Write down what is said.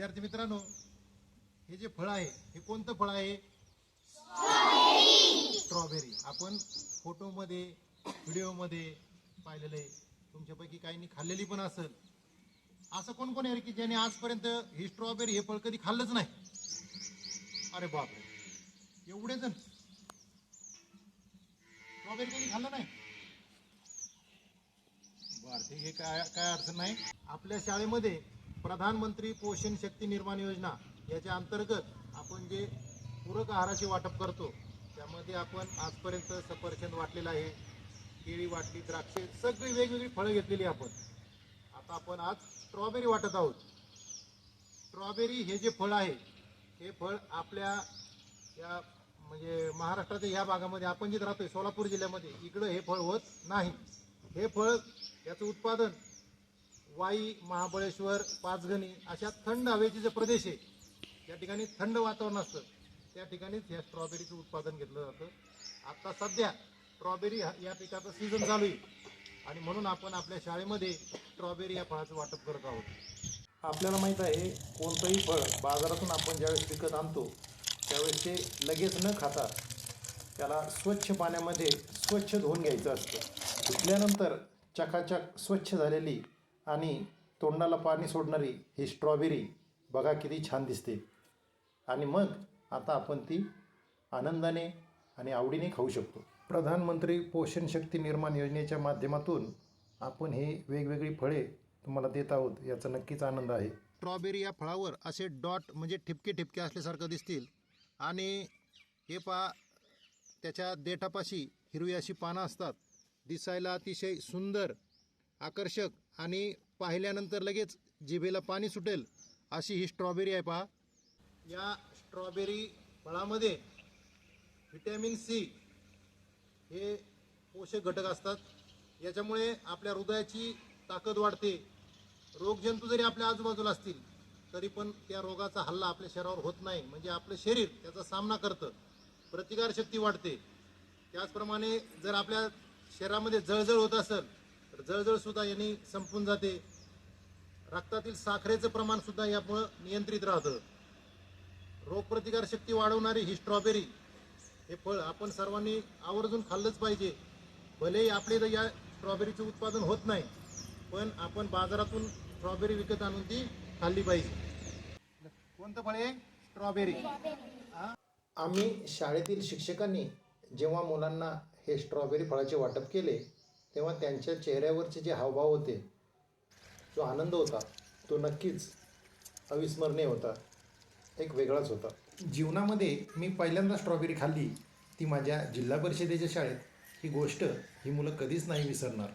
विद्यार्थी मित्रांनो हे जे फळ आहे हे कोणतं फळ आहे? स्ट्रॉबेरी. आपण फोटोमध्ये व्हिडिओमध्ये पाहिलेलं आहे. तुमच्यापैकी काहींनी खाल्लेली पण असेल. असं कोण कोण आहे की ज्याने आजपर्यंत ही स्ट्रॉबेरी हे फळ कधी खाल्लंच नाही? अरे बापरे. एवढे जण. स्ट्रॉबेरी कधी खाल्लं नाही? बरं ठीक आहे. काय काय अडचण नाही. आपल्या शाळेमध्ये प्रधानमंत्री पोषण शक्ती निर्माण योजना याच्या अंतर्गत आपण जे पूरक आहाराचे वाटप करतो त्यामध्ये आपण आजपर्यंत सफरचंद वाटलेलं आहे केळी वाटली द्राक्षे सगळी वेगवेगळी फळं घेतलेली आपण. आता आपण आज स्ट्रॉबेरी वाटत आहोत. स्ट्रॉबेरी हे जे फळ आहे हे फळ आपल्या या म्हणजे महाराष्ट्राच्या ह्या भागामध्ये आपण जिथे राहतोय सोलापूर जिल्ह्यामध्ये इकडं हे फळ होत नाही. हे फळ याचं उत्पादन वाई महाबळेश्वर पाचगणी अशा थंड हवेचे जे प्रदेश आहे त्या ठिकाणी थंड वातावरण असतं. त्या ठिकाणीच ह्या स्ट्रॉबेरीचं उत्पादन घेतलं जातं. आता सध्या स्ट्रॉबेरी हा- या पिकाचा सीझन चालू आहे. आणि म्हणून आपण आपल्या शाळेमध्ये स्ट्रॉबेरी या फळाचं वाटप करत आहोत. आपल्याला माहीत आहे कोणतंही फळ बाजारातून आपण ज्यावेळेस विकत आणतो त्यावेळेस ते लगेच न खाता त्याला स्वच्छ पाण्यामध्ये स्वच्छ धुवून घ्यायचं असतं. धुतल्यानंतर चकाचक स्वच्छ झालेली आणि तोंडाला पाणी सोडणारी ही स्ट्रॉबेरी बघा किती छान दिसते. आणि मग आता आपण ती आनंदाने आणि आवडीने खाऊ शकतो. प्रधानमंत्री पोषण शक्ती निर्माण योजनेच्या माध्यमातून आपण हे वेगवेगळी फळे तुम्हाला देत आहोत याचा नक्कीच आनंद आहे. स्ट्रॉबेरी या फळावर असे डॉट म्हणजे ठिपके ठिपके असल्यासारखं दिसतील. आणि हे पा त्याच्या देठापाशी हिरवी अशी पानं असतात. दिसायला अतिशय सुंदर आकर्षक आणि पाहिल्यानंतर लगेच जिभेला पाणी सुटेल अशी ही स्ट्रॉबेरी आहे पहा. या स्ट्रॉबेरी फळामध्ये व्हिटॅमिन सी हे पोषक घटक असतात. याच्यामुळे आपल्या हृदयाची ताकद वाढते. रोगजंतू जरी आपल्या आजूबाजूला असतील तरी पण त्या रोगाचा हल्ला आपल्या शरीरावर होत नाही. म्हणजे आपलं शरीर त्याचा सामना करतं. प्रतिकारशक्ती वाढते. त्याचप्रमाणे जर आपल्या शरीरामध्ये जळजळ होत असेल जळजळ सुद्धा यांनी संपून जाते. रक्तातील साखरेचं प्रमाण सुद्धा यामुळं नियंत्रित राहतं. रोगप्रतिकार शक्ती वाढवणारी ही स्ट्रॉबेरी हे फळ आपण सर्वांनी आवर्जून खाल्लंच पाहिजे. भलेही आपले तर या स्ट्रॉबेरीचं उत्पादन होत नाही पण आपण बाजारातून स्ट्रॉबेरी विकत आणून ती खाल्ली पाहिजे. कोणतं फळ आहे? स्ट्रॉबेरी. आम्ही शाळेतील शिक्षकांनी जेव्हा मुलांना हे स्ट्रॉबेरी फळाचे वाटप केले तेव्हा त्यांच्या चेहऱ्यावरचे जे हावभाव होते जो आनंद होता तो नक्कीच अविस्मरणीय होता. एक वेगळाच होता. जीवनामध्ये मी पहिल्यांदा स्ट्रॉबेरी खाल्ली ती माझ्या जिल्हा परिषदेच्या शाळेत. ही गोष्ट ही मुलं कधीच नाही विसरणार.